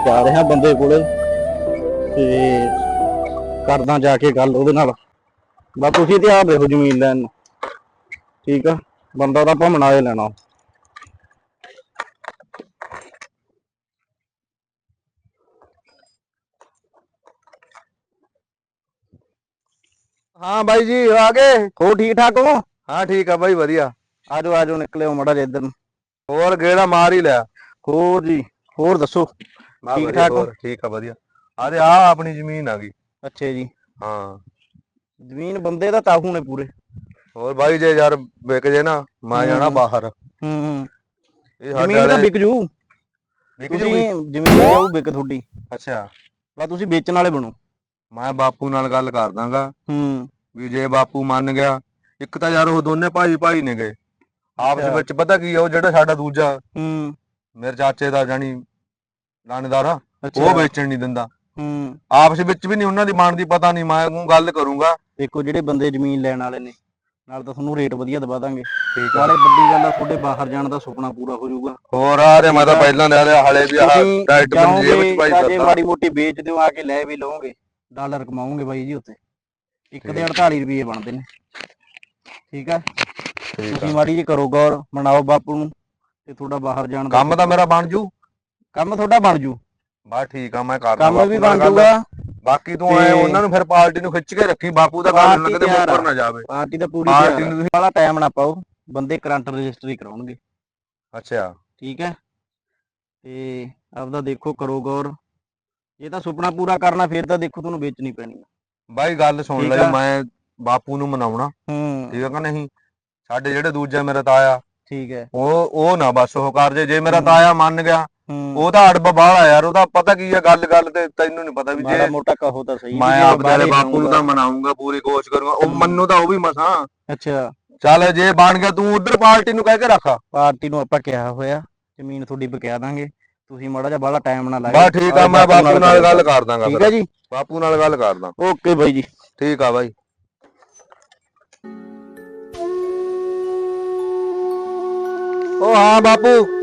ਜਾ ਰਿਹਾ ਬੰਦੇ ਕੋਲੇ ਤੇ ਕਰਦਾ ਜਾ ਕੇ ਗੱਲ ਉਹਦੇ ਨਾਲ। ਬਸ ਤੁਸੀਂ ਧਿਆਨ ਰੱਖੋ ਜ਼ਮੀਨ ਲੈਣ ਨੂੰ। ਠੀਕ ਆ? ਬੰਦਾ ਤਾਂ ਮਨਾ ਹੀ ਲੈਣਾ। ਹਾਂ ਬਾਈ ਜੀ ਆ ਗਏ? ਹੋ ਠੀਕ ਠਾਕ ਹੋ? ਹਾਂ ਠੀਕ ਆ ਬਾਈ ਵਧੀਆ। ਆਜੋ ਆਜੋ ਨਿਕਲੇ ਹੋ ਮੜਾ ਜਿਹਾ ਇੱਧਰ ਨੂੰ। ਹੋਰ ਗੇੜਾ ਮਾਰ ਹੀ ਲਿਆ। ਹੋਰ ਜੀ ਹੋਰ ਦੱਸੋ? ਮੈਂ ਠੀਕ ਵਧੀਆ, ਠਾਕ ਹੋ? ਹੋਰ, ਠੀਕ ਆ ਵਧੀਆ। ਆਦੇ ਆ ਆਪਣੀ ਜ਼ਮੀਨ ਆ ਗਈ। ਅੱਛੇ ਜੀ। ਹਾਂ। ਜ਼ਮੀਨ ਬੰਦੇ ਦਾ ਤਾਹੂ ਨੇ ਪੂਰੇ। ਹੋਰ ਬਾਈ ਜੇ ਯਾਰ ਵਿਕ ਜੇ ਨਾ ਮੈਂ ਜਾਣਾ ਹੂੰ। ਬਾਹਰ। ਹੂੰ ਇਹ ਸਾਡੇ ਜ਼ਮੀਨ ਤਾਂ ਵਾਲੇ ਵਿਕ ਜੂ। ਵਿਕ ਤੁਸੀਂ ਜੂਗੀ ਜ਼ਮੀਨ ਜਾਊ ਵਿਕ ਤੁਹਾਡੀ। ਅੱਛਾ। ਬਸ ਤੁਸੀਂ ਵੇਚਣ ਵਾਲੇ ਬਣੋ। ਮੈਂ ਬਾਪੂ ਨਾਲ ਗੱਲ ਕਰ ਦਾਂਗਾ। ਹੂੰ। ਵੀ ਜੇ ਬਾਪੂ ਮੰਨ ਗਿਆ ਇੱਕ ਤਾਂ ਯਾਰ ਉਹ ਦੋਨੇ ਭਾਈ ਭਾਈ ਨੇ ਗਏ। ਆਪਸ ਅੱਛਾ। ਵਿੱਚ ਪਤਾ ਕੀ ਆ ਉਹ ਜਿਹੜਾ ਸਾਡਾ ਦੂਜਾ। ਹੂੰ। ਮੇਰੇ ਚਾਚੇ ਦਾ ਜਾਨੀ ਲਾਣੇਦਾਰ ਉਹ ਵੇਚਣ ਨਹੀਂ ਦਿੰਦਾ। ਹੂੰ। ਆਪਸ ਵਿੱਚ ਵੀ ਨਹੀਂ ਉਹਨਾਂ ਦੀ ਬਣਦੀ ਪਤਾ ਨਹੀਂ ਮੈਂ ਉਹਨੂੰ ਗੱਲ ਕਰੂੰਗਾ। ਦੇਖੋ ਜਿਹੜੇ ਬੰਦੇ ਜ਼ਮੀਨ ਲੈਣ ਵਾਲੇ ਨੇ ਨਾਲ ਤਾਂ ਤੁਹਾਨੂੰ ਰੇਟ ਵਧੀਆ ਦਵਾ ਦਾਂਗੇ। ਠੀਕ ਨਾਲੇ ਵੱਡੀ ਗੱਲ ਆ ਤੁਹਾਡੇ ਬਾਹਰ ਜਾਣ ਦਾ ਸੁਪਨਾ ਪੂਰਾ ਹੋ ਜਾਊਗਾ। ਹੋਰ ਆ ਰੇ ਮੈਂ ਤਾਂ ਪਹਿਲਾਂ ਲੈ ਲਿਆ ਹਲੇ ਵੀ ਆਹ ਡਾਈਟ ਬੰਦੀ ਵਿੱਚ ਭਾਈ ਤਾਂ ਜੇ ਕਰਦਾ ਮਾੜੀ ਮੋਟੀ ਵੇਚ ਦਿਓ ਆ ਕੇ ਲੈ ਵੀ ਲਓਗੇ। ਡਾਲਰ ਕਮਾਓਗੇ ਬਾਈ ਜੀ ਉੱਤੇ ਇੱਕ ਦੇ 48 ਰੁਪਏ ਬਣਦੇ ਨੇ। ਠੀਕ ਆ? ਤੁਸੀਂ ਮਾੜੀ ਜੀ ਕਰੋ ਗੌਰ ਮਨਾਓ ਬਾਪੂ ਨੂੰ ਤੇ ਤੁਹਾਡਾ ਬਾਹਰ ਜਾਣ ਦਾ ਕੰਮ ਤਾਂ ਮੇਰਾ ਬਣ ਜੂ। ਕੰਮ ਤੁਹਾਡਾ ਬਣ ਜੂ। ਬਾ ਠੀਕ ਆ ਮੈਂ ਕਰਦਾ ਕੰਮ ਵੀ ਬਣ। ਜੂਗਾ। ਬਾਕੀ ਤੂੰ ਐ ਤੇ- ਉਹਨਾਂ ਨੂੰ ਫਿਰ ਪਾਰਟੀ ਨੂੰ ਖਿੱਚ ਕੇ ਰੱਖੀ ਬਾਪੂ ਦਾ ਪਾਰਟੀ ਲੱਗਦੇ। ਮੁੱਕਰ ਨਾ ਜਾਵੇ। ਪਾਰਟੀ ਦਾ ਪੂਰੀ ਪਾਰਟੀ। ਨੂੰ ਤੁਸੀਂ ਵਾਲਾ ਟਾਈਮ ਨਾ ਪਾਓ ਬੰਦੇ ਕਰੰਟ ਰਜਿਸਟਰੀ ਕਰਾਉਣਗੇ। ਅੱਛਾ। ਠੀਕ ਹੈ। ਤੇ ਆਪਦਾ ਦੇਖੋ ਕਰੋ ਗੌਰ। ਇਹ ਤਾਂ ਸੁਪਨਾ ਪੂਰਾ ਕਰਨਾ ਫਿਰ ਤਾਂ ਦੇਖੋ ਤੁਹਾਨੂੰ ਵੇਚਣੀ ਪੈਣੀ। ਬਾਈ ਗੱਲ ਸੁਣ ਲੈ। ਮੈਂ ਬਾਪੂ ਨੂੰ ਮਨਾਉਣਾ। ਹੂੰ। ਠੀਕ ਆ ਕਿ ਨਹੀਂ? ਸਾਡੇ ਜਿਹੜੇ ਦੂਜਾ ਮੇਰਾ ਤਾਇਆ ਠੀਕ ਹੈ। ਉਹ ਉਹ ਨਾ ਬਸ ਉਹ ਕਰ ਜੇ। ਜੇ ਮੇਰਾ ਤਾਇਆ ਮੰਨ ਗਿਆ ਹੂੰ। ਉਹ ਤਾਂ ਅੜਬ ਬਾਹਲਾ ਯਾਰ ਉਹਦਾ ਪਤਾ ਕੀ ਆ ਗੱਲ ਗੱਲ ਤੇ ਤੈਨੂੰ ਨਹੀਂ ਪਤਾ ਵੀ ਮਾੜਾ ਜੇ ਮੋਟਾ ਕਹੋ ਤਾਂ ਸਹੀ ਮੈਂ ਵਾਲੇ ਬਾਹਰੇ ਬਾਪੂ ਨੂੰ ਤਾਂ। ਮਨਾਉਂਗਾ ਪੂਰੀ ਕੋਸ਼ਿਸ਼ ਕਰੂੰਗਾ। ਉਹ ਮੰਨੂ ਤਾਂ ਉਹ ਵੀ ਮਸਾਂ। ਅੱਛਾ। ਚੱਲ ਜੇ ਬਣ ਗਿਆ ਤੂੰ ਉਧਰ ਪਾਰਟੀ ਨੂੰ ਕਹਿ ਕੇ ਰੱਖ। ਪਾਰਟੀ ਨੂੰ ਆਪਾਂ ਕਿਹਾ ਹੋਇਆ ਜ਼ਮੀਨ ਤੁਹਾਡੀ ਬਕਿਆ ਦਾਂਗੇ। ਤੁਸੀਂ ਮਾੜਾ ਜਿਹਾ ਬਾਹਲਾ ਟਾਈਮ ਨਾ ਲਾਇਓ। ਬਸ ਠੀਕ ਆ ਮੈਂ ਬਾਪੂ ਨਾਲ ਗੱਲ ਕਰ ਦਾਂਗਾ ਠੀਕ ਹੈ ਜੀ? ਬਾਪੂ ਨਾਲ ਗੱਲ ਕਰਦਾ। ਓਕੇ ਬਾਈ ਜੀ। ਠੀਕ ਆ ਬਾਈ। ਉਹ ਹਾਂ ਬਾਪੂ।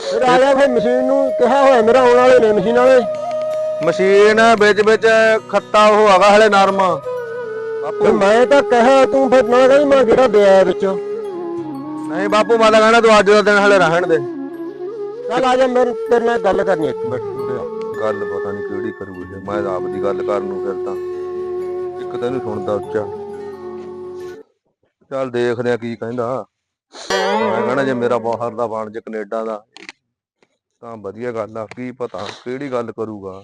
ਫਿਰ ਗਿਆ ਫਿਰ ਮਸ਼ੀਨ ਨੂੰ ਕਿਹਾ ਹੋਇਆ ਮੇਰਾ ਆਉਣ ਵਾਲੇ ਨੇ ਮਸ਼ੀਨ ਵਾਲੇ। ਮਸ਼ੀਨ ਵਿੱਚ ਵਿੱਚ ਖੱਤਾ ਉਹ ਹੈਗਾ ਹਲੇ ਨਰਮ। ਫਿਰ ਬਾਪੂ ਮੈਂ ਤਾਂ ਕਿਹਾ ਤੂੰ ਫਿਰ ਨਾ ਕਹਿੰਦੀ ਮੈਂ ਜਿਹੜਾ ਦਿਆ ਵਿੱਚ। ਨਹੀਂ ਬਾਪੂ ਮੈਂ ਤਾਂ ਕਹਿਣਾ ਤੂੰ ਅੱਜ ਦਾ ਦਿਨ ਹਲੇ ਰਹਿਣ ਦੇ। ਚੱਲ ਆ ਜਾ ਮੇਰੇ ਤੇਰੇ ਨਾਲ ਗੱਲ ਕਰਨੀ ਇੱਕ ਮਿੰਟ। ਗੱਲ ਪਤਾ ਨਹੀਂ ਕਿਹੜੀ ਕਰੂ ਜੇ ਮੈਂ ਤਾਂ ਆਪ ਦੀ ਗੱਲ ਕਰਨ ਨੂੰ ਫਿਰਦਾ ਇੱਕ ਤੈਨੂੰ ਸੁਣਦਾ ਉੱਚਾ। ਚੱਲ ਦੇਖਦੇ ਆ ਕੀ ਕਹਿੰਦਾ। ਮੈਂ ਕਹਣਾ ਜੇ ਮੇਰਾ ਬਾਹਰ ਦਾ ਬਣ ਜੇ ਕੈਨੇਡਾ ਦਾ ਤਾਂ ਵਧੀਆ ਗੱਲ ਆ ਕੀ ਪਤਾ ਕਿਹੜੀ ਗੱਲ ਕਰੂਗਾ।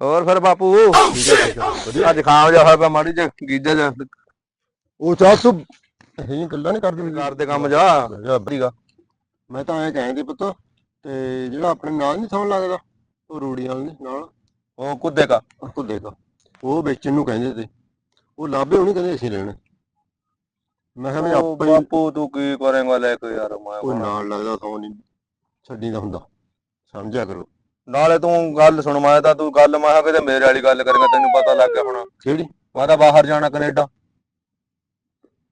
ਹੋਰ ਫਿਰ ਬਾਪੂ ਵਧੀਆ। ਜ਼ੁਕਾਮ ਜਾ ਹੋਇਆ ਪਿਆ ਮਾੜੀ ਜਿਹਾ ਗੀਜਾ ਜਾ ਉਹ ਚਾਹ ਤੂੰ ਇਹ ਗੱਲਾਂ ਨਹੀਂ ਕਰਦੀ ਕਰਦੇ ਕੰਮ ਜਾ। ਵਧੀਆ ਮੈਂ ਤਾਂ ਐਂ ਕਹਿੰਦੀ ਪੁੱਤ ਤੇ ਜਿਹੜਾ ਆਪਣੇ ਨਾਲ ਨਹੀਂ ਸੌਣ ਲੱਗਦਾ ਉਹ ਰੂੜੀ ਨਾਲ ਨਹੀਂ ਨਾਲ। ਉਹ ਕੁੱਦੇ ਕਾ। ਕੁੱਦੇਗਾ ਉਹ ਵੇਚਣ ਨੂੰ ਕਹਿੰਦੇ ਤੇ ਉਹ ਲਾਭੇ ਉਹਨੂੰ ਕਹਿੰਦੇ ਅਸੀਂ ਲੈਣਾ। ਮੈਂ ਕਿਹਾ ਵੀ ਉਹ ਆਪਾਂ ਬਾਪੂ ਤੂੰ ਕੀ ਕਰੇਂਗਾ ਲੈ ਕੇ ਯਾਰ ਮੈਂ ਬਣਾ- ਨਾਲ ਲੱਗਦਾ ਸੌ ਨਹੀਂ ਛੱਡੀ ਦਾ ਹੁੰਦਾ ਸਮਝਿਆ ਕਰੋ। ਨਾਲੇ ਤੂੰ ਗੱਲ ਸੁਣ ਮੈਂ ਤਾਂ ਤੂੰ ਗੱਲ ਮੈਂ ਕਿਤੇ ਮੇਰੇ ਵਾਲੀ ਗੱਲ ਕਰੇਗਾ ਤੈਨੂੰ ਪਤਾ ਲੱਗ ਗਿਆ ਹੋਣਾ। ਕਿਹੜੀ? ਮੈਂ ਤਾਂ ਬਾਹਰ ਜਾਣਾ ਕੈਨੇਡਾ।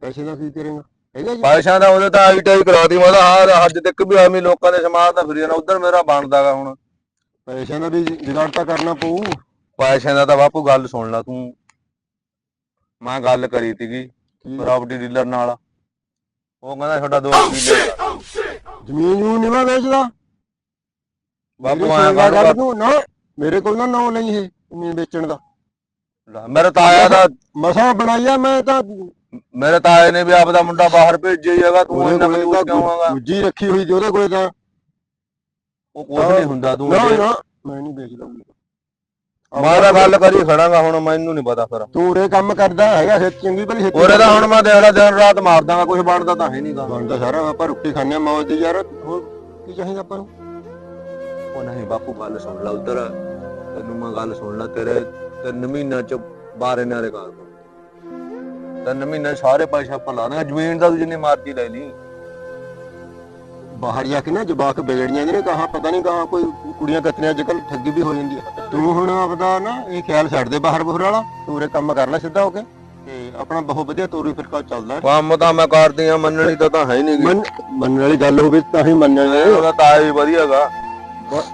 ਪੈਸੇ ਦਾ ਕੀ ਕਰੇਗਾ? ਹੈਗਾ ਜੀ? ਪੈਸਿਆਂ ਦਾ ਉਹਦੇ ਤਾਂ ਆਈਟੀਆਈ ਕਰਾਤੀ ਮੈਂ ਤਾਂ ਹਾਂ ਅੱਜ ਤੱਕ ਵੀ ਐਵੇਂ ਲੋਕਾਂ ਦੇ ਸਮਾਜ ਤਾਂ ਫਿਰੀ ਜਾਣਾ ਉਧਰ ਮੇਰਾ ਬਣਦਾਗਾ ਹੁਣ। ਪੈਸਿਆਂ ਦਾ ਵੀ ਜੁਗਾੜ ਤਾਂ ਕਰਨਾ ਪਊ। ਪੈਸਿਆਂ ਦਾ ਤਾਂ ਬਾਪੂ ਗੱਲ ਸੁਣ ਲੈ ਤੂੰ। ਮੈਂ ਗੱਲ ਕਰੀ ਸੀਗੀ ਪ੍ਰਾਪਰਟੀ ਡੀਲਰ ਨਾਲ। ਉਹ ਕਹਿੰਦਾ ਤੁਹਾਡਾ ਦੋ ਕਿੱਲੇ। ਜ਼ਮੀਨ ਨੂੰ ਨਹੀਂ ਮੈਂ ਵੇਚਦਾ। ਬਾਪੂ ਆਇਆ ਲੈ ਗੱਲ ਕਰ ਤੂੰ ਨਾ ਮੇਰੇ ਕੋਲ ਨਾ ਨਾਂ ਲਈ ਇਹ ਜ਼ਮੀਨ ਵੇਚਣ ਦਾ। ਮੇਰੇ ਤਾਇਆ ਦਾ ਮਸਾਂ ਬਣਾਈਆ ਮੈਂ ਤਾਂ ਮੇਰੇ ਤਾਏ ਨੇ ਵੀ ਆਪਦਾ ਮੁੰਡਾ ਬਾਹਰ ਭੇਜਿਆ ਹੀ ਹੈਗਾ ਤੂੰ ਇੰਨਾ ਕੋਲੇ ਕਿਉਂ ਆਗਾ ਦੂਜੀ ਰੱਖੀ ਹੋਈ ਉਹਦੇ ਕੋਲੇ ਤਾਂ। ਉਹ ਕੁਝ ਨਹੀਂ ਹੁੰਦਾ ਤੂੰ ਨਾ ਜੇ- ਨਾ ਮੈਂ ਨਹੀਂ ਵੇਚਦਾ। ਮੈਂ ਤਾਂ ਗੱਲ ਕਰੀ ਖੜਾਂਗਾ ਹੁਣ ਮੈਨੂੰ ਨਹੀਂ ਪਤਾ ਫਿਰ। ਤੂੰ ਉਰੇ ਕੰਮ ਕਰਦਾ ਹੈਗਾ ਖੇਤ ਚੰਗੀ ਭਲੀ ਖੇਤੀ ਉਹਰੇ ਤਾਂ ਹੁਣ ਮੈਂ ਦੇਖ ਲਾ ਦਿਨ ਰਾਤ ਮਾਰ ਦਾਂਗਾ ਕੁਝ ਬਣਦਾ ਤਾਂ ਹੈ ਨਹੀਂਗਾ ਬਣਦਾ ਸਾਰਾ ਆਪਾਂ ਰੋਟੀ ਆ ਮੌਜ ਦੀ ਯਾਰ। ਹੋਰ ਕੀ ਚਾਹੀਦਾ ਆਪਾਂ ਨੂੰ? ਉਹ ਨਹੀਂ ਬਾਪੂ ਗੱਲ ਸੁਣ ਲੈ ਉਧਰ। ਤੈਨੂੰ ਮੈਂ ਗੱਲ ਸੁਣ ਲੈ ਤੇਰੇ ਤਿੰਨ ਮਹੀਨਿਆਂ ਚ ਬਾਰੇ ਨਾਰੇ ਕਰ ਤਿੰਨ ਮਹੀਨੇ ਸਾਰੇ ਪੈਸੇ ਆਪਾਂ ਲਾ ਦਾਂਗੇ ਜ਼ਮੀਨ ਦਾ ਤੂੰ ਜਿੰਨੀ ਮਰਜ਼ੀ ਲੈ ਲਈ। ਬਾਹਰ ਜਾ ਕੇ ਨਾ ਜਵਾਕ ਵਿਗੜੀਆਂ ਨੇ ਕਹਾ ਪਤਾ ਨਹੀਂ ਕਹਾ ਕੋਈ ਕੁੜੀਆਂ ਕਤਰੀਆਂ ਅੱਜ ਕੱਲ ਠੱਗੀ ਵੀ ਹੋ ਜਾਂਦੀ ਹੈ ਤੂੰ ਹੁਣ ਆਪਦਾ ਨਾ ਇਹ ਖਿਆਲ ਛੱਡ ਦੇ ਬਾਹਰ ਬੁਹਰ ਵਾਲਾ ਤੂੰ ਉਰੇ ਕੰਮ ਕਰ ਲੈ ਸਿੱਧਾ ਹੋ ਕੇ ਤੇ ਆਪਣਾ ਬਹੁਤ ਵਧੀਆ ਤੋਰੀ ਫਿਰਕਾ ਚੱਲਦਾ। ਕੰਮ ਤਾਂ ਮੈਂ ਕਰਦੀ ਆ ਮੰਨਣੀ ਤਾਂ ਤਾਂ ਹੈ ਨਹੀਂਗੀ ਮੰਨ ਮੰਨਣ ਵਾਲੀ ਗੱਲ ਹੋਵੇ ਤਾਂ ਹੀ ਮੰਨਣ ਉਹਦਾ ਤਾਇਆ ਵੀ ਵਧੀਆਗਾ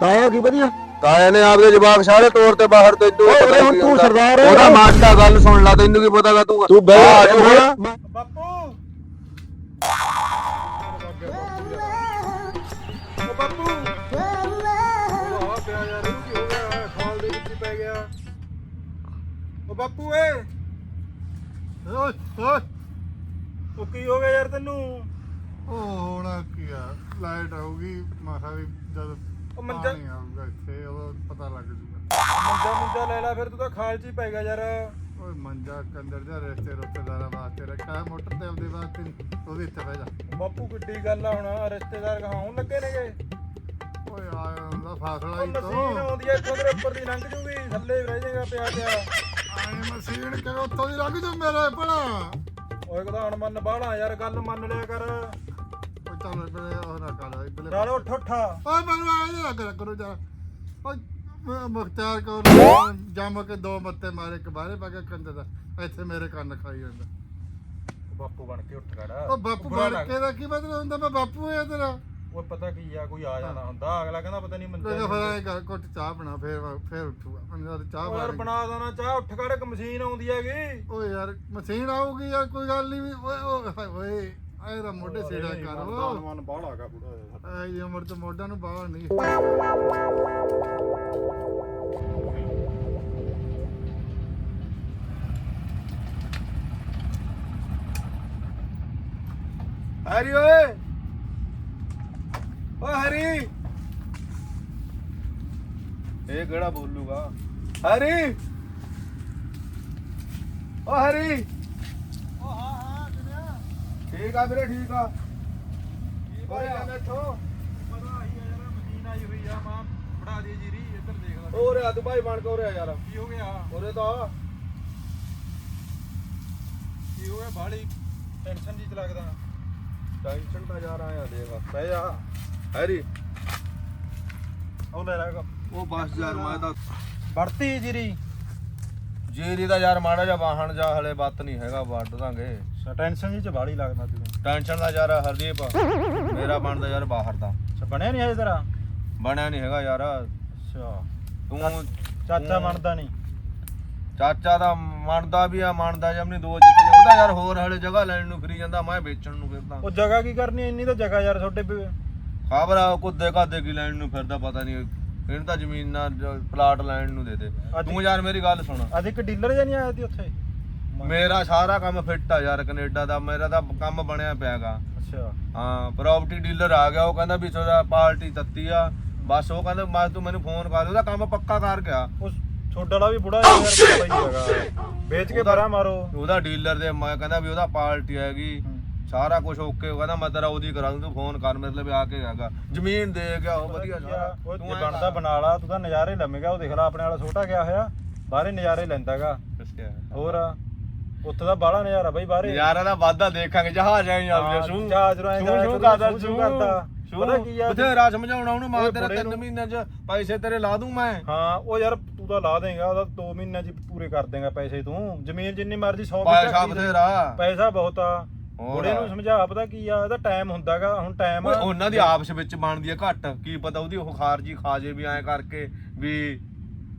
ਤਾਇਆ ਕੀ ਵਧੀਆ? ਤਾਇਆ ਨੇ ਆਪਦੇ ਜਵਾਕ ਸਾਰੇ ਤੋੜ ਤੇ ਬਾਹਰ ਤੇ ਤੂੰ ਓਏ ਹੁਣ ਤੂੰ ਸਰਦਾਰ ਹੈ। ਉਹਦਾ ਮਾਟਾ ਗੱਲ ਸੁਣ ਲੈ ਤੈਨੂੰ ਕੀ ਪਤਾਗਾ ਤੂੰ ਤੂੰ ਬਹਿ ਬਾਪੂ। ਬਾਪੂ ਏ ਓਏ ਓਏ। ਉਹ ਕੀ ਹੋ ਗਿਆ ਯਾਰ ਤੈਨੂੰ? ਉਹ ਹੋਣਾ ਕੀ ਆ ਲਾਈਟ ਆਊਗੀ ਮਾਸਾ ਵੀ ਜਦ ਉਹ ਮੰਜਾ ਪਾਣੀ ਆਊਗਾ ਇੱਥੇ ਉਹ ਪਤਾ ਲੱਗ ਜੂਗਾ। ਮੰਜਾ ਮੁੰਜਾ ਲੈ ਲੈ ਫਿਰ ਤੂੰ ਤਾਂ ਖਾਲ 'ਚ ਹੀ ਪੈ ਗਿਆ ਯਾਰ। ਓਏ ਮੰਜਾ ਕੰਦਰ ਜਾ ਰਿਸ਼ਤੇ ਰੁਸ਼ਤੇਦਾਰਾਂ ਵਾਸਤੇ ਰੱਖਿਆ ਮੋਟਰ ਤੇ ਆਪਦੇ ਵਾਸਤੇ ਨੀ। ਉਹਦੇ ਇੱਥੇ ਬਹਿ ਜਾ। ਬਾਪੂ ਕਿੱਡੀ ਗੱਲ ਆ ਹੁਣ ਰਿਸ਼ਤੇਦਾਰ ਕਹਾਉਣ ਲੱਗੇ ਨੇਗੇ। ਓਏ ਆ ਹੁੰਦਾ ਫਾਸਲਾ ਉਹ ਹੀ ਮਸ਼ੀਨ ਤੋਂ ਆਉਂਦੀ ਐ ਇੱਥੋਂ ਤੇਰੇ ਉੱਪਰ ਦੀ ਲੰਘ ਜੂਗੀ ਥੱਲੇ ਰਹਿ ਜਾਏਗਾ ਪਿਆ ਪਿਆ। ਆਏ ਮਸ਼ੀਨ ਕਿ ਉੱਥੋਂ ਦੀ ਲੱਗ ਜੂ ਮੇਰੇ ਭਲਾ? ਓਏ ਕਦਾਣ ਮੰਨ ਬਾਹਲਾ ਯਾਰ ਗੱਲ ਮੰਨ ਲਿਆ ਕਰ। ਓਏ ਚੱਲ ਇਧਰ ਉਹ ਨਾ ਕਰ ਇਧਰ ਨਾਲ ਉੱਠ ਉੱਠਾ। ਓਏ ਮੈਨੂੰ ਆ ਨਹੀਂ ਲੱਗ ਕਰੋ ਜਾ ਓਏ ਮੈਂ ਮੁਖਤਿਆਰ ਕੋ ਜੰਮ ਕੇ ਦੋ ਮੱਤੇ ਮਾਰੇ ਇੱਕ ਬਾਹਰੇ ਪਾ ਕੇ ਕੰਦੇ ਦਾ। ਇੱਥੇ ਮੇਰੇ ਕੰਨ ਖਾਈ ਜਾਂਦਾ। ਬਾਪੂ ਬਣ ਕੇ ਉੱਠ ਖੜਾ। ਉਹ ਬਾਪੂ ਬਣ ਕੇ ਦਾ ਕੀ ਮਤਲਬ ਹੁੰਦਾ? ਮੈਂ ਬਾਪੂ ਆ ਤੇਰਾ। ਉਹ ਪਤਾ ਕੀ ਆ ਕੋਈ ਆ ਜਾਣਾ ਹੁੰਦਾ ਅਗਲਾ ਕਹਿੰਦਾ ਪਤਾ ਨਹੀਂ ਤੇ ਮੰਜਾ ਫਿਰ ਐਂ ਕਰ ਚਾਹ ਬਣਾ ਫੇਰ ਫੇਰ ਉੱਠੂਗਾ। ਮੈਨੂੰ ਤਾਂ ਚਾਹ ਯਾਰ ਬਣਾ ਬਣਾ ਦੇਣਾ ਚਾਹ ਉੱਠ ਖੜ ਇੱਕ ਮਸ਼ੀਨ ਆਉਂਦੀ ਹੈਗੀ। ਓਏ ਯਾਰ ਮਸ਼ੀਨ ਆਊਗੀ ਯਾਰ ਕੋਈ ਗੱਲ ਨਹੀਂ ਓਏ ਓਏ ਆਏ ਦਾ ਮੋਢੇ ਛੇੜਾ ਕਰ ਓ ਮਨ ਬਾਹਲਾ ਹੈਗਾ ਬੁੜਾ ਐ ਜੀ ਉਮਰ ਤੇ ਮੋਢਾ ਨੂੰ ਬਾਹਰ ਨਹੀਂ। ਹਰੀ ਓਏ ਓ ਹਰੀ। ਇਹ ਕਿਹੜਾ ਬੋਲੂਗਾ? ਹਰੀ। ਓ ਹਰੀ। ਓ ਹਾਂ ਹਾਂ ਕਿਵੇਂ ਠੀਕ ਆ ਵੀਰੇ ਠੀਕ ਆ। ਕੀ ਭਾਈ ਆ ਮੈਥੋਂ ਪਤਾ ਆਈ ਆ ਯਾਰ ਮਸ਼ੀਨ ਆਈ ਹੋਈ ਆ ਮਾਂ ਫੜਾ ਦੀ ਜੀਰੀ ਇੱਧਰ ਦੇਖ ਲੈ। ਆ ਤੂੰ ਭਾਈ ਬਣ ਕੇ ਉਰੇ ਯਾਰ। ਕੀ ਹੋ ਗਿਆ? ਉਰੇ ਤਾਂ ਕੀ ਹੋ ਗਿਆ? ਟੈਨਸ਼ਨ ਜੀ ਚ ਲੱਗਦਾ। ਟੈਨਸ਼ਨ ਤਾਂ ਯਾਰ ਆਇਆ ਦੇਖ। ਬਹਿ ਜਾ। ਹੈਰੀ। ਉਹ ਲੈ ਲੈ ਉਹ ਬਸ ਯਾਰ ਮੈਂ ਤਾਂ ਵੜਤੀ ਜੀਰੀ। ਜੀਰੀ ਦਾ ਯਾਰ ਮਾੜਾ ਜਿਹਾ ਵਾਹਣ ਜਾ ਹਲੇ ਬੱਤ ਨਹੀਂ ਹੈਗਾ ਵੱਢ ਦਾਂਗੇ। ਟੈਨਸ਼ਨ ਜੀ ਚ ਬਾਹਲੀ ਲੱਗਦਾ ਤੈਨੂੰ। ਟੈਨਸ਼ਨ ਦਾ ਯਾਰ ਹਰਦੀਪ ਮੇਰਾ ਬਣਦਾ ਯਾਰ ਬਾਹਰ ਦਾ। ਅੱਛਾ ਬਣਿਆ ਨਹੀਂ ਹਜੇ ਤੇਰਾ? ਬਣਿਆ ਨਹੀਂ ਹੈਗਾ ਯਾਰ। ਅੱਛਾ। ਤੂੰ ਚਾਚਾ। ਮੰਨਦਾ ਨਹੀਂ। ਚਾਚਾ ਦਾ ਮੰਨਦਾ ਵੀ ਆ ਮੰਨਦਾ ਜਾਂ ਨਹੀਂ ਦੋ ਜਿੱਤੇ ਉਹਦਾ ਯਾਰ ਹੋਰ ਹਲੇ ਜਗ੍ਹਾ ਲੈਣ ਨੂੰ ਫਿਰੀ ਜਾਂਦਾ ਮੈਂ ਵੇਚਣ ਨੂੰ ਫਿਰਦਾ। ਉਹ ਜਗ੍ਹਾ ਕੀ ਕਰਨੀ ਇੰਨੀ ਤਾਂ ਜਗ੍ਹਾ ਯਾਰ ਵੀ ਖਬਰ ਆ ਕੁੱਦੇ ਕਾਦੇ ਕੀ ਲੈਣ ਨੂੰ ਫਿਰਦਾ ਪਤਾ ਨਹੀਂ ਇਹਨੂੰ ਤਾਂ ਜ਼ਮੀਨ ਨਾਲ ਜ- ਪਲਾਟ ਲੈਣ ਨੂੰ ਦੇ ਦੇ। ਤੂੰ ਯਾਰ ਮੇਰੀ ਗੱਲ ਸੁਣ। ਅੱਜ ਇੱਕ ਡੀਲਰ ਜਾਂ ਨਹੀਂ ਆਇਆ ਸੀ ਉੱਥੇ? ਮੇਰਾ ਸਾਰਾ ਕੰਮ ਫਿੱਟ ਆ ਯਾਰ ਕੈਨੇਡਾ ਦਾ ਮੇਰਾ ਤਾਂ ਕੰਮ ਬਣਿਆ ਪਿਆਗਾ। ਅੱਛਾ। ਹਾਂ ਪ੍ਰਾਪਰਟੀ ਡੀਲਰ ਆ ਗਿਆ ਉਹ ਕਹਿੰਦਾ ਵੀ ਤੁਹਾਡਾ ਪਾਰਟੀ ਤੱਤੀ ਆ। ਬਸ ਉਹ ਕਹਿੰਦਾ ਮੈਂ ਤੂੰ ਮੈਨੂੰ ਫੋਨ ਕਰ ਦੇ ਉਹਦਾ ਕੰਮ ਪੱਕਾ ਕਰ ਗਿਆ। ਉਸ ਛੋਡ ਵਾਲਾ ਵੀ ਬੁੜਾ ਯਾਰ ਕੋਈ ਜਗ੍ਹਾ ਵੇਚ ਕੇ ਪਰਾਂ ਮਾਰੋ। ਉਹਦਾ ਡੀਲਰ ਦੇ ਮੈਂ ਕਹਿੰਦਾ ਵੀ ਉਹਦਾ ਪਾਰਟੀ ਹੈਗੀ। ਸਾਰਾ ਕੁਝ ਓਕੇ ਉਹ ਕਹਿੰਦਾ ਮੈਂ ਤੇਰਾ ਉਹਦੀ ਕਰਾ ਤੂੰ ਫੋਨ ਕਰ ਮੇਰੇ ਲਈ ਆ ਕੇ ਹੈਗਾ। ਜ਼ਮੀਨ ਦੇ ਗਿਆ ਉਹ ਵਧੀਆ ਸਾਰਾ। ਉਹ ਤੂੰ ਬਣਦਾ ਬਣਾ ਲਾ ਤੂੰ ਤਾਂ ਨਜ਼ਾਰੇ ਲੰਮੇਗਾ ਉਹ ਦੇਖ ਲੈ ਆਪਣੇ ਵਾਲਾ ਛੋਟਾ ਗਿਆ ਹੋਇਆ ਬਾਹਰੇ ਨਜ਼ਾਰੇ ਲੈਂਦਾਗਾ। ਹੋਰ ਉੱਥੇ ਦਾ ਬਾਹਲਾ ਨਜ਼ਾਰਾ ਬਈ ਬਾਹਰੇ। ਯਾਰਾਂ ਦਾ ਵਾਦਾ ਦੇਖਾਂਗੇ ਜਹਾਜ਼ ਐਂ ਹਾਂ, ਜਾਂਦੇ ਸ਼ੂ ਜਹਾਜ਼ ਰਾਹੀਂ ਸ਼ੂ ਕਰਦਾ ਸ਼ੂ ਕਰਦਾ। ਪਤਾ ਕੀ ਆ? ਬਥੇਰਾ ਸਮਝਾਉਣਾ ਉਹਨੂੰ ਮੈਂ ਤੇਰਾ ਬੁੜੇ 3 ਨੂੰ- ਮਹੀਨਿਆਂ ਚ ਪੈਸੇ ਤੇਰੇ ਲਾ ਦੂੰ ਮੈਂ। ਹਾਂ ਉਹ ਯਾਰ ਤੂੰ ਤਾਂ ਲਾ ਦੇਗਾ ਉਹਦਾ 2 ਮਹੀਨਿਆਂ ਚ ਪੂਰੇ ਕਰ ਦੇਗਾ ਪੈਸੇ ਤੂੰ। ਜ਼ਮੀਨ ਜਿੰਨੀ ਮਰਜ਼ੀ 100 ਪੈਸਾ ਬਥੇਰਾ। ਪੈਸਾ ਬਹੁਤ ਆ। ਹੋਰ। ਨੂੰ ਸਮਝਾ ਪਤਾ ਕੀ ਆ ਇਹਦਾ ਟਾਈਮ ਹੁੰਦਾਗਾ ਹੁਣ ਟਾਈਮ ਓਏ ਉਹਨਾਂ ਦੀ ਆਪਸ ਵਿੱਚ ਬਣਦੀ ਹੈ ਘੱਟ ਕੀ ਪਤਾ ਉਹਦੀ ਉਹ ਖਾਰਜੀ ਖਾ ਜੇ ਵੀ ਐਂ ਕਰਕੇ ਵੀ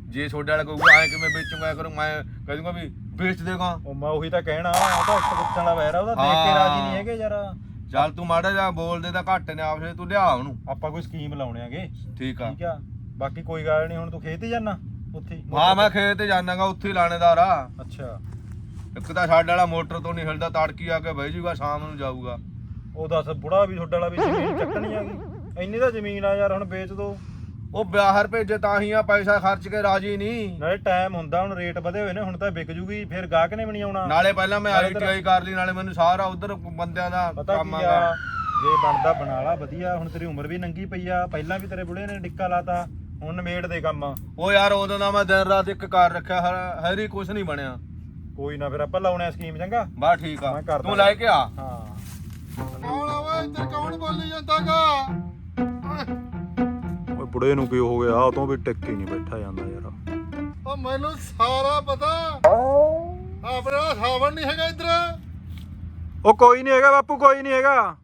ਜੇ ਛੋਡੇ ਵਾਲਾ ਕਹੂਗਾ ਐਂ ਕਿਵੇਂ ਵੇਚੂਗਾ ਕਰੂੰ ਮੈਂ ਕਹਿ ਦੂੰਗਾ ਵੀ ਵੇਚ ਦੇਗਾ। ਉਹ ਮੈਂ ਉਹੀ ਤਾਂ ਕਹਿਣਾ ਉਹ ਤਾਂ ਇੱਕ ਪੁੱਛਣ ਵਾਲਾ ਵੈਰ ਆ ਉਹਦਾ ਦੇਖ ਕੇ। ਰਾਜੀ ਨਹੀਂ ਹੈਗੇ ਯਾਰ। ਚੱਲ ਤੂੰ ਮਾੜਾ ਜਿਹਾ ਬੋਲਦੇ ਤਾਂ ਘੱਟ ਨੇ ਆਪਸ ਵਿੱਚ ਤੂੰ ਲਿਆ ਉਹਨੂੰ। ਆਪਾਂ ਕੋਈ ਸਕੀਮ ਲਾਉਣੇ ਆਗੇ। ਠੀਕ ਆ। ਠੀਕ ਆ। ਬਾਕੀ ਕੋਈ ਗੱਲ ਨਹੀਂ ਹੁਣ ਤੂੰ ਖੇਤ ਹੀ ਜਾਣਾ ਉੱਥੇ ਹੀ? ਮੈਂ ਖੇਤ ਜਾਣਾਗਾ ਉੱਥੇ ਹੀ ਲਾਣੇਦਾਰ ਆ। ਅੱਛਾ। ਇੱਕ ਤਾਂ ਸਾਡੇ ਵਾਲਾ ਮੋਟਰ ਤੋਂ ਨਹੀਂ ਹਿਲਦਾ ਤੜਕੀ ਆ ਕੇ ਬਹਿ ਜੂਗਾ ਸ਼ਾਮ ਨੂੰ ਜਾਊਗਾ। ਉਹ ਦੱਸ ਬੁੜਾ ਵੀ ਤੁਹਾਡੇ ਵਾਲਾ ਵੀ ਜ਼ਮੀਨ ਚੱਕਣੀ ਆਗੀ ਇੰਨੀ ਤਾਂ ਜ਼ਮੀਨ ਆ ਯਾਰ ਹੁਣ ਵੇਚ ਦੋ। ਉਹ ਬਾਹਰ ਭੇਜੇ ਤਾਂ ਹੀ ਆ ਪੈਸਾ ਖਰਚ ਕੇ ਰਾਜੀ ਨਹੀਂ। ਨਾਲੇ ਟਾਈਮ ਹੁੰਦਾ ਹੁਣ ਰੇਟ ਵਧੇ ਹੋਏ ਨੇ ਹੁਣ ਤਾਂ ਵਿਕ ਜੂਗੀ ਫਿਰ ਗਾਹਕ ਨੇ ਵੀ ਨਹੀਂ ਆਉਣਾ। ਨਾਲੇ ਪਹਿਲਾਂ ਮੈਂ ਨਾਲੇ ਆਈਟੀਆਈ ਕਰ ਲਈ ਨਾਲੇ ਮੈਨੂੰ ਸਾਰਾ ਉਧਰ ਬੰਦਿਆਂ ਦਾ ਪਤਾ ਕੰਮ ਕੀ ਆ ਆਗਾ ਜੇ ਬਣਦਾ ਬਣਾ ਲਾ ਵਧੀਆ ਹੁਣ ਤੇਰੀ ਉਮਰ ਵੀ ਨੰਗੀ ਪਈ ਆ ਪਹਿਲਾਂ ਵੀ ਤੇਰੇ ਬੁੜੇ ਨੇ ਡਿੱਕਾ ਲਾਤਾ ਹੁਣ ਨਿਮੇੜ ਦੇ ਕੰਮ। ਉਹ ਯਾਰ ਉਦੋਂ ਦਾ ਮੈਂ ਦਿਨ ਰਾਤ ਇੱਕ ਕਰ ਰੱਖਿਆ ਹਰ- ਹੈਰੀ ਕੁਛ ਨਹੀਂ ਬਣਿਆ। ਕੋਈ ਨਾ ਫਿਰ ਆਪਾਂ ਲਾਉਣੇ ਸਕੀਮ ਚੰਗਾ? ਬਾ ਠੀਕ ਆ। ਕਰਦਾ। ਤੂੰ ਲੈ ਕੇ ਆ। ਹਾਂ। ਕੌਣ ਆ ਓਏ? ਇੱਧਰ ਕੌਣ ਬੋਲੀ ਜਾਂਦਾਗਾ? ਓਏ। ਬੁੜੇ ਨੂੰ ਕੀ ਹੋ ਗਿਆ? ਉਹ ਤੋਂ ਵੀ ਟਿੱਕ ਹੀ ਨਹੀਂ ਬੈਠਾ ਜਾਂਦਾ ਯਾਰ। ਓ ਮੈਨੂੰ ਸਾਰਾ ਪਤਾ। ਆਪਣਾ ਸਾਵਣ ਨਹੀਂ ਹੈਗਾ ਇੱਧਰ। ਉਹ ਕੋਈ ਨਹੀਂ ਹੈਗਾ ਬਾਪੂ ਕੋਈ ਨਹੀਂ ਹੈਗਾ।